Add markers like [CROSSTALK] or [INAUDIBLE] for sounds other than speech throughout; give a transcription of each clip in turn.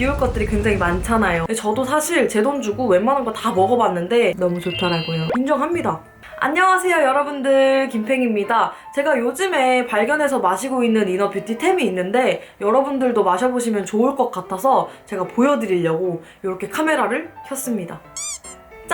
비올 것들이 굉장히 많잖아요. 저도 사실 제 돈 주고 웬만한 거 다 먹어봤는데 너무 좋더라고요. 인정합니다. 안녕하세요 여러분들 김팽입니다. 제가 요즘에 발견해서 마시고 있는 이너 뷰티템이 있는데 여러분들도 마셔보시면 좋을 것 같아서 제가 보여드리려고 이렇게 카메라를 켰습니다.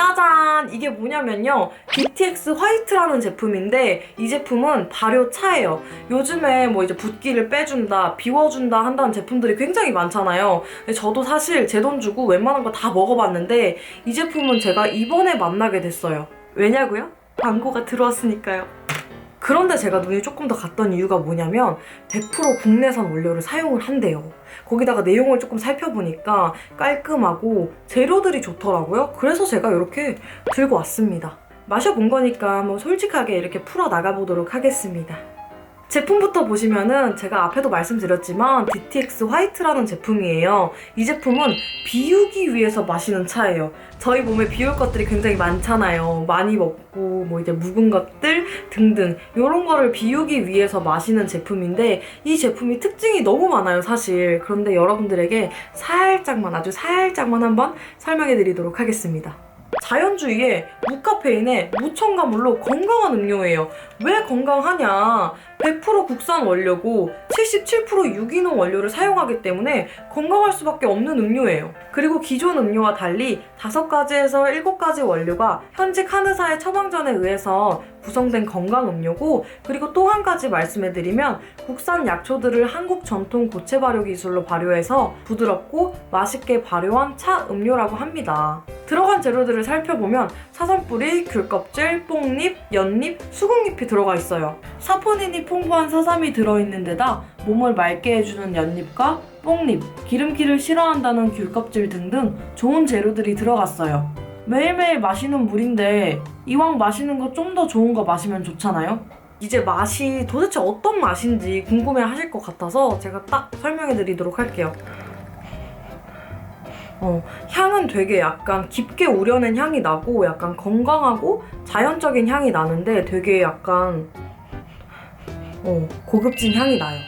짜잔! 이게 뭐냐면요. BTX 화이트라는 제품인데 이 제품은 발효차예요. 요즘에 뭐 이제 붓기를 빼준다, 비워준다 한다는 제품들이 굉장히 많잖아요. 저도 사실 제 돈 주고 웬만한 거 다 먹어봤는데 이 제품은 제가 이번에 만나게 됐어요. 왜냐고요? 광고가 들어왔으니까요. 그런데 제가 눈이 조금 더 갔던 이유가 뭐냐면 100% 국내산 원료를 사용을 한대요. 거기다가 내용을 조금 살펴보니까 깔끔하고 재료들이 좋더라고요. 그래서 제가 이렇게 들고 왔습니다. 마셔본 거니까 뭐 솔직하게 이렇게 풀어 나가보도록 하겠습니다. 제품부터 보시면은 제가 앞에도 말씀드렸지만 DTX 화이트라는 제품이에요. 이 제품은 비우기 위해서 마시는 차예요. 저희 몸에 비울 것들이 굉장히 많잖아요. 많이 먹고 뭐 이제 묵은 것들 등등 이런 거를 비우기 위해서 마시는 제품인데 이 제품이 특징이 너무 많아요, 사실. 그런데 여러분들에게 살짝만 아주 살짝만 한번 설명해 드리도록 하겠습니다. 자연주의에 무카페인에 무첨가물로 건강한 음료예요. 왜 건강하냐? 100% 국산 원료고 77% 유기농 원료를 사용하기 때문에 건강할 수밖에 없는 음료예요. 그리고 기존 음료와 달리 5가지에서 7가지 원료가 현직 한 의사의 처방전에 의해서 구성된 건강 음료고 그리고 또 한 가지 말씀해드리면 국산 약초들을 한국 전통 고체 발효 기술로 발효해서 부드럽고 맛있게 발효한 차 음료라고 합니다. 들어간 재료들을 살펴보면 사선뿌리, 귤껍질, 뽕잎, 연잎, 수국잎이 들어가 있어요. 사포닌이 풍부한 사삼이 들어있는 데다 몸을 맑게 해주는 연잎과 뽕잎, 기름기를 싫어한다는 귤껍질 등등 좋은 재료들이 들어갔어요. 매일매일 마시는 물인데 이왕 마시는 거 좀 더 좋은 거 마시면 좋잖아요? 이제 맛이 도대체 어떤 맛인지 궁금해 하실 것 같아서 제가 딱 설명해 드리도록 할게요. 어, 향은 되게 약간 깊게 우려낸 향이 나고 약간 건강하고 자연적인 향이 나는데 되게 약간 어, 고급진 향이 나요.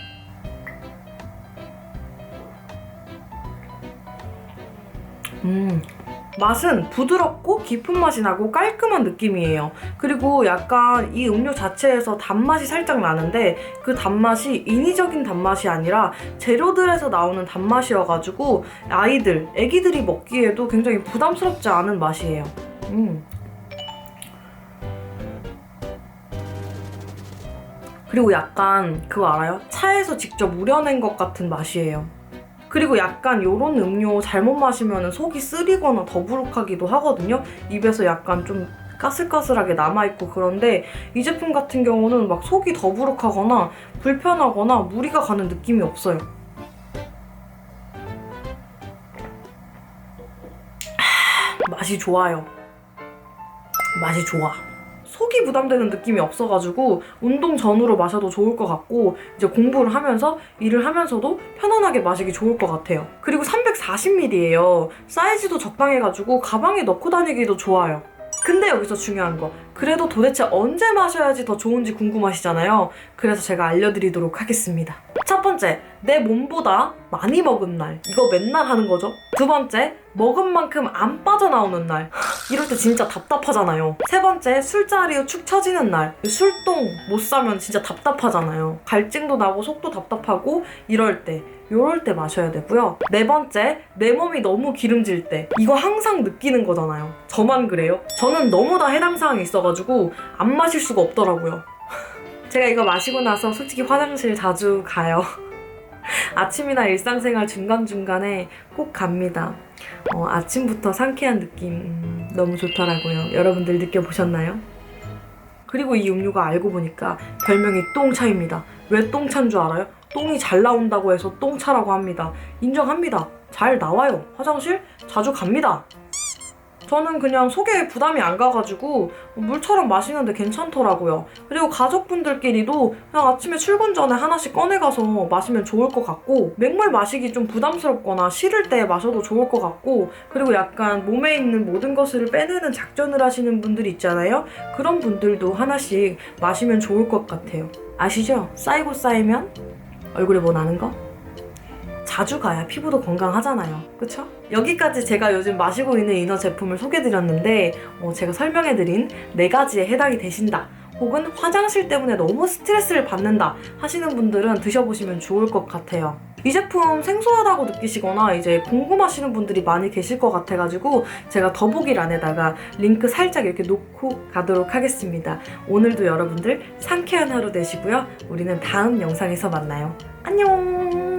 음, 맛은 부드럽고 깊은 맛이 나고 깔끔한 느낌이에요. 그리고 약간 이 음료 자체에서 단맛이 살짝 나는데 그 단맛이 인위적인 단맛이 아니라 재료들에서 나오는 단맛이어가지고 아이들, 애기들이 먹기에도 굉장히 부담스럽지 않은 맛이에요. 음. 그리고 약간 그거 알아요? 차에서 직접 우려낸 것 같은 맛이에요. 그리고 약간 요런 음료 잘못 마시면 속이 쓰리거나 더부룩하기도 하거든요. 입에서 약간 좀 까슬까슬하게 남아있고 그런데 이 제품 같은 경우는 막 속이 더부룩하거나 불편하거나 무리가 가는 느낌이 없어요. 하, 맛이 좋아요. 맛이 좋아. 속이 부담되는 느낌이 없어가지고 운동 전후로 마셔도 좋을 것 같고 이제 공부를 하면서 일을 하면서도 편안하게 마시기 좋을 것 같아요. 그리고 340ml예요. 사이즈도 적당해가지고 가방에 넣고 다니기도 좋아요. 근데 여기서 중요한 거. 그래도 도대체 언제 마셔야지 더 좋은지 궁금하시잖아요. 그래서 제가 알려드리도록 하겠습니다. 첫 번째, 내 몸보다 많이 먹은 날. 이거 맨날 하는 거죠. 두 번째, 먹은 만큼 안 빠져나오는 날. 이럴 때 진짜 답답하잖아요. 세 번째, 술자리 후축 처지는 날. 술똥 못 사면 진짜 답답하잖아요. 갈증도 나고 속도 답답하고 이럴 때. 요럴 때 마셔야 되고요. 네 번째, 내 몸이 너무 기름질 때. 이거 항상 느끼는 거잖아요. 저만 그래요? 저는 너무 다 해당 사항이 있어가지고 안 마실 수가 없더라고요. [LAUGHS] 제가 이거 마시고 나서 솔직히 화장실 자주 가요. [LAUGHS] 아침이나 일상생활 중간중간에 꼭 갑니다. 어, 아침부터 상쾌한 느낌 음, 너무 좋더라고요. 여러분들 느껴보셨나요? 그리고 이 음료가 알고 보니까 별명이 똥차입니다. 왜 똥차인 줄 알아요? 똥이 잘 나온다고 해서 똥차라고 합니다. 인정합니다. 잘 나와요. 화장실 자주 갑니다. 저는 그냥 속에 부담이 안 가가지고 물처럼 마시는데 괜찮더라고요. 그리고 가족분들끼리도 그냥 아침에 출근 전에 하나씩 꺼내가서 마시면 좋을 것 같고 맹물 마시기 좀 부담스럽거나 싫을 때 마셔도 좋을 것 같고 그리고 약간 몸에 있는 모든 것을 빼내는 작전을 하시는 분들이 있잖아요. 그런 분들도 하나씩 마시면 좋을 것 같아요. 아시죠? 쌓이고 쌓이면 얼굴에 뭐 나는 거? 자주 가야 피부도 건강하잖아요. 그쵸? 여기까지 제가 요즘 마시고 있는 이너 제품을 소개드렸는데 어, 제가 설명해드린 네 가지에 해당이 되신다. 혹은 화장실 때문에 너무 스트레스를 받는다 하시는 분들은 드셔보시면 좋을 것 같아요. 이 제품 생소하다고 느끼시거나 이제 궁금하시는 분들이 많이 계실 것 같아가지고 제가 더보기란에다가 링크 살짝 이렇게 놓고 가도록 하겠습니다. 오늘도 여러분들 상쾌한 하루 되시고요. 우리는 다음 영상에서 만나요. 안녕!